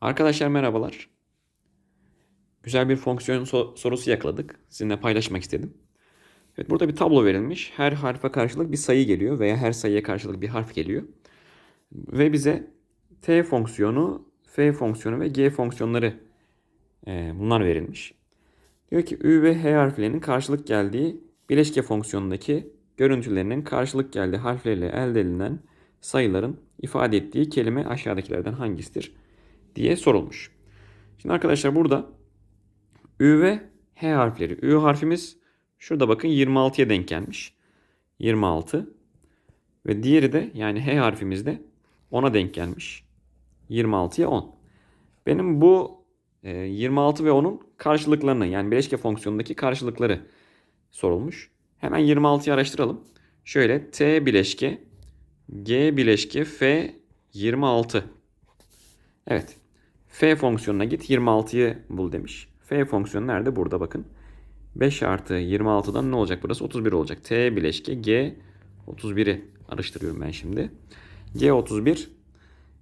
Arkadaşlar merhabalar. Güzel bir fonksiyon so- sorusu yakaladık. Sizinle paylaşmak istedim. Evet, burada bir tablo verilmiş. Her harfe karşılık bir sayı geliyor veya her sayıya karşılık bir harf geliyor. Ve bize t fonksiyonu, f fonksiyonu ve g fonksiyonları e, bunlar verilmiş. Diyor ki ü ve h harflerinin karşılık geldiği bileşke fonksiyonundaki görüntülerinin karşılık geldiği harflerle elde edilen sayıların ifade ettiği kelime aşağıdakilerden hangisidir diye sorulmuş. Şimdi arkadaşlar burada ü ve h harfleri. Ü harfimiz şurada bakın 26'ya denk gelmiş. 26 ve diğeri de yani h harfimiz de 10'a denk gelmiş. 26'ya 10. Benim bu e, 26 ve 10'un karşılıklarını yani bileşke fonksiyonundaki karşılıkları sorulmuş. Hemen 26'yı araştıralım. Şöyle t bileşke g bileşke f 26. Evet. F fonksiyonuna git 26'yı bul demiş. F fonksiyonu nerede? Burada bakın. 5 artı 26'dan ne olacak burası? 31 olacak. T bileşke G 31'i araştırıyorum ben şimdi. G 31.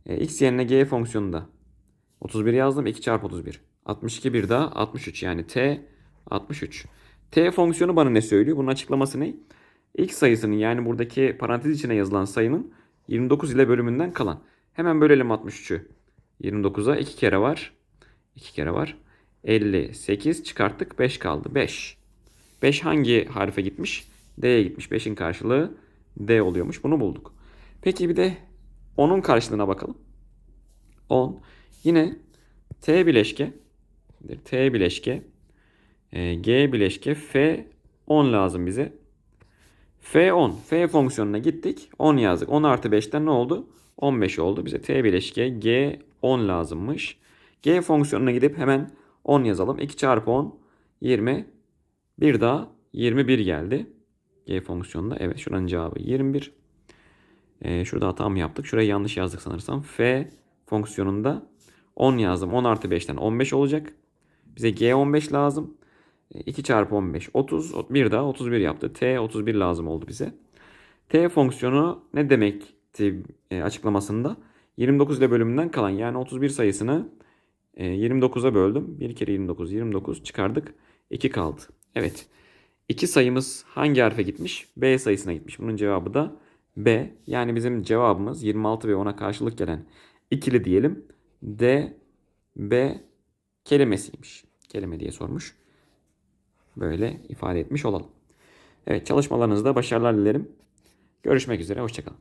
E, x yerine G fonksiyonunda 31 yazdım. 2 çarpı 31. 62 bir daha 63 yani T 63. T fonksiyonu bana ne söylüyor? Bunun açıklaması ne? X sayısının yani buradaki parantez içine yazılan sayının 29 ile bölümünden kalan. Hemen bölelim 63'ü. 29'a 2 kere var. 2 kere var. 58 çıkarttık 5 kaldı. 5. 5 hangi harfe gitmiş? D'ye gitmiş. 5'in karşılığı D oluyormuş. Bunu bulduk. Peki bir de 10'un karşılığına bakalım. 10. Yine T bileşke T bileşke e, G bileşke F 10 lazım bize. F10. F fonksiyonuna gittik. 10 yazdık. 10 artı 5'ten ne oldu? 15 oldu. Bize T bileşke G 10 lazımmış. G fonksiyonuna gidip hemen 10 yazalım. 2 çarpı 10 20. Bir daha 21 geldi. G fonksiyonunda. Evet şuranın cevabı 21. Ee, şurada hata mı yaptık? Şurayı yanlış yazdık sanırsam. F fonksiyonunda 10 yazdım. 10 artı 5'ten 15 olacak. Bize G 15 lazım. 2 çarpı 15 30. Bir daha 31 yaptı. T 31 lazım oldu bize. T fonksiyonu ne demekti e, açıklamasında? 29 ile bölümünden kalan yani 31 sayısını e, 29'a böldüm. 1 kere 29 29 çıkardık. 2 kaldı. Evet. İki sayımız hangi harfe gitmiş? B sayısına gitmiş. Bunun cevabı da B. Yani bizim cevabımız 26 ve 10'a karşılık gelen ikili diyelim. D, B kelimesiymiş. Kelime diye sormuş. Böyle ifade etmiş olalım. Evet çalışmalarınızda başarılar dilerim. Görüşmek üzere. Hoşçakalın.